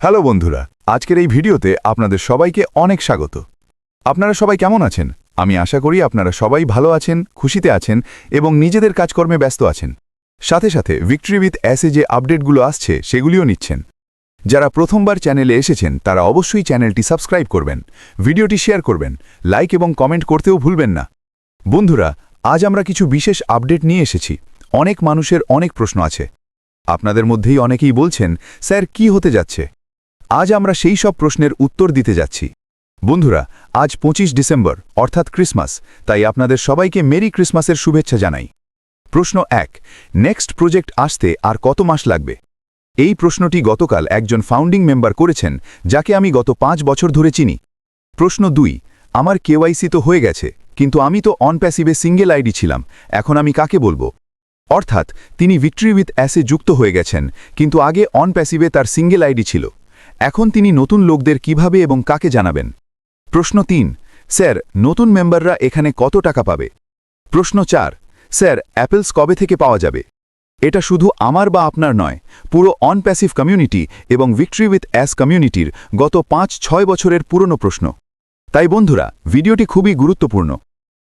Hello বন্ধুরা, আজকের এই ভিডিওতে আপনাদের সবাইকে অনেক স্বাগত। আপনারা সবাই কেমন আছেন? আমি আশা করি আপনারা সবাই ভালো আছেন, খুশিতে আছেন এবং নিজেদের কাজকর্মে ব্যস্ত আছেন। সাথে সাথে ভিক্টরি উইথ অ্যাসে যে আপডেটগুলো আসছে, সেগুলিও নিচ্ছেন। যারা প্রথমবার চ্যানেলে এসেছেন, তারা অবশ্যই চ্যানেলটি সাবস্ক্রাইব করবেন, ভিডিওটি শেয়ার করবেন, লাইক এবং কমেন্ট করতেও ভুলবেন না। বন্ধুরা, আজ আমরা কিছু বিশেষ আপডেট নিয়ে এসেছি। অনেক মানুষের অনেক প্রশ্ন আছে। আপনাদের মধ্যেই অনেকেই বলছেন, স্যার, কি হতে যাচ্ছে? আজ আমরা সেই সব প্রশ্নের উত্তর দিতে যাচ্ছি। বন্ধুরা, আজ ২৫ ডিসেম্বর, অর্থাৎ ক্রিসমাস, তাই আপনাদের সবাইকে মেরি ক্রিসমাসের শুভেচ্ছা জানাই। প্রশ্ন এক, নেক্সট প্রজেক্ট আসতে আর কত মাস লাগবে? এই প্রশ্নটি গতকাল একজন ফাউন্ডিং মেম্বার করেছেন, যাকে আমি গত পাঁচ বছর ধরে চিনি। প্রশ্ন দুই, আমার কেওয়াইসি তো হয়ে গেছে, কিন্তু আমি তো অন প্যাসিভে সিঙ্গেল আইডি ছিলাম, এখন আমি কাকে বলব? অর্থাৎ, তিনি ভিক্টরি উইথ অ্যাসে যুক্ত হয়ে গেছেন, কিন্তু আগে অন প্যাসিভে তার সিঙ্গেল আইডি ছিল। এখন তিনি নতুন লোকদের কীভাবে এবং কাকে জানাবেন? প্রশ্ন তিন, স্যার, নতুন মেম্বাররা এখানে কত টাকা পাবে? প্রশ্ন চার, স্যার, অ্যাপেলস কবে থেকে পাওয়া যাবে? এটা শুধু আমার বা আপনার নয়, পুরো অন প্যাসিভ কমিউনিটি এবং ভিক্টরি উইথ অ্যাস কমিউনিটির গত পাঁচ, ছয় বছরের পুরনো প্রশ্ন। তাই বন্ধুরা, ভিডিওটি খুবই গুরুত্বপূর্ণ।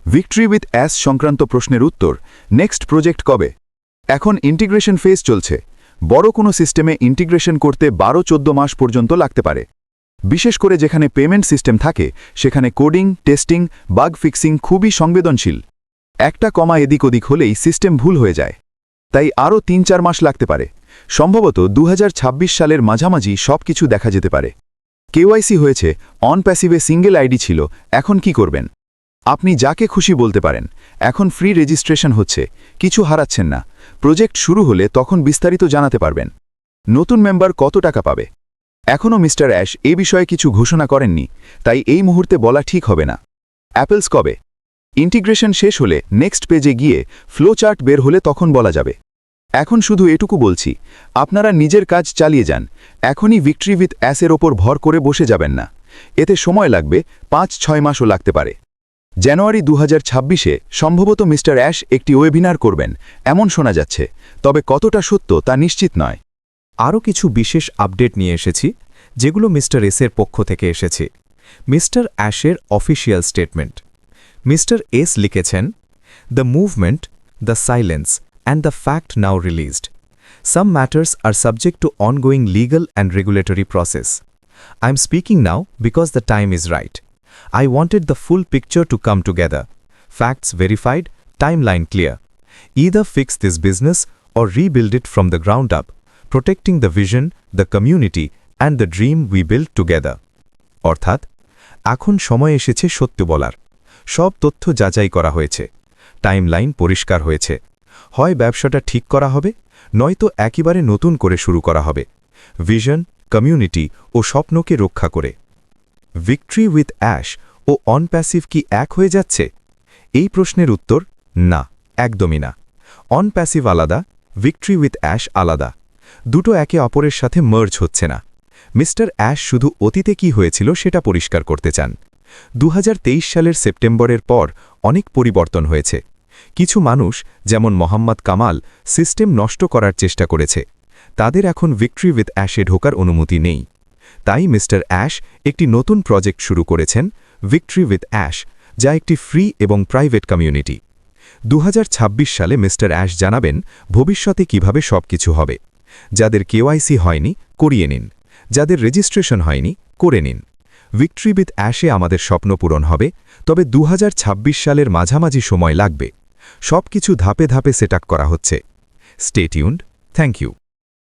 ভিক্টরি উইথ অ্যাস সংক্রান্ত প্রশ্নের উত্তর, নেক্সট প্রজেক্ট কবে? এখন ইন্টিগ্রেশন ফেজ চলছে। বড় কোনো সিস্টেমে ইন্টিগ্রেশন করতে বারো চোদ্দ মাস পর্যন্ত লাগতে পারে। বিশেষ করে যেখানে পেমেন্ট সিস্টেম থাকে, সেখানে কোডিং, টেস্টিং, বাগ ফিক্সিং খুবই সংবেদনশীল। একটা কমা এদিক ওদিক হলেই সিস্টেম ভুল হয়ে যায়। তাই আরও তিন চার মাস লাগতে পারে। সম্ভবত দু হাজার ছাব্বিশ সালের মাঝামাঝি সব কিছু দেখা যেতে পারে। কেওয়াইসি হয়েছে, অন প্যাসিভে সিঙ্গেল আইডি ছিল, এখন কি করবেন? আপনি যাকে খুশি বলতে পারেন, এখন ফ্রি রেজিস্ট্রেশন হচ্ছে, কিছু হারাচ্ছেন না। প্রজেক্ট শুরু হলে তখন বিস্তারিত জানাতে পারবেন। নতুন মেম্বার কত টাকা পাবে? এখনও মিস্টার অ্যাশ এ বিষয়ে কিছু ঘোষণা করেননি, তাই এই মুহূর্তে বলা ঠিক হবে না। অ্যাপেলস কবে? ইন্টিগ্রেশন শেষ হলে নেক্সট পেজে গিয়ে ফ্লোচার্ট বের হলে তখন বলা যাবে। এখন শুধু এটুকু বলছি, আপনারা নিজের কাজ চালিয়ে যান, এখনই ভিক্টরি উইথ অ্যাসের ওপর ভর করে বসে যাবেন না। এতে সময় লাগবে, পাঁচ ছয় মাসও লাগতে পারে। জানুয়ারি দু হাজার সম্ভবত মিস্টার অ্যাশ একটি ওয়েবিনার করবেন, এমন শোনা যাচ্ছে, তবে কতটা সত্য তা নিশ্চিত নয়। আরও কিছু বিশেষ আপডেট নিয়ে এসেছি, যেগুলো মিস্টার এসের পক্ষ থেকে এসেছে। মিস্টার অ্যাশের অফিসিয়াল স্টেটমেন্ট। মিস্টার এস লিখেছেন the movement the silence and the fact now released some matters are subject to ongoing legal and regulatory process I am speaking now because the time is right I wanted the full picture to come together. Facts verified, timeline clear. Either fix this business or rebuild it from the ground up, protecting the vision, the community, and the dream we built together. অর্থাৎ এখন সময় এসেছে সত্য বলার সব তথ্য যাচাই করা হয়েছে টাইমলাইন পরিষ্কার হয়েছে হয় ব্যবসাটা ঠিক করা হবে নয়তো একেবারে নতুন করে শুরু করা হবে ভিশন কমিউনিটি ও স্বপ্নকে রক্ষা করে ভিক্টরি উইথ অ্যাশ ও অনপ্যাসিভ কি এক হয়ে যাচ্ছে? এই প্রশ্নের উত্তর, না, একদমই না। অনপ্যাসিভ আলাদা ভিক্টরি উইথ অ্যাশ আলাদা। দুটো একে অপরের সাথে মার্জ হচ্ছে না। মিস্টার অ্যাশ শুধু অতীতে কি হয়েছিল সেটা পরিষ্কার করতে চান। দু হাজার তেইশ সালের সেপ্টেম্বরের পর অনেক পরিবর্তন হয়েছে। কিছু মানুষ, যেমন মোহাম্মদ কামাল, সিস্টেম নষ্ট করার চেষ্টা করেছে। তাদের এখন ভিক্টরি উইথ অ্যাশে ঢোকার অনুমতি নেই। তাই মিস্টার অ্যাশ একটি নতুন প্রজেক্ট শুরু করেছেন, ভিক্টরি উইথ অ্যাশ, যা একটি ফ্রি এবং প্রাইভেট কমিউনিটি। দু হাজার ছাব্বিশ সালে মিস্টার অ্যাশ জানাবেন, ভবিষ্যতে কীভাবে সবকিছু হবে। যাদের কেওয়াইসি হয়নি, করিয়ে নিন। যাদের রেজিস্ট্রেশন হয়নি, করে নিন। ভিক্টরি উইথ অ্যাশে আমাদের স্বপ্ন পূরণ হবে, তবে দু হাজার ছাব্বিশ সালের মাঝামাঝি সময় লাগবে। সবকিছু ধাপে ধাপে সেট করা হচ্ছে। Stay tuned thank you.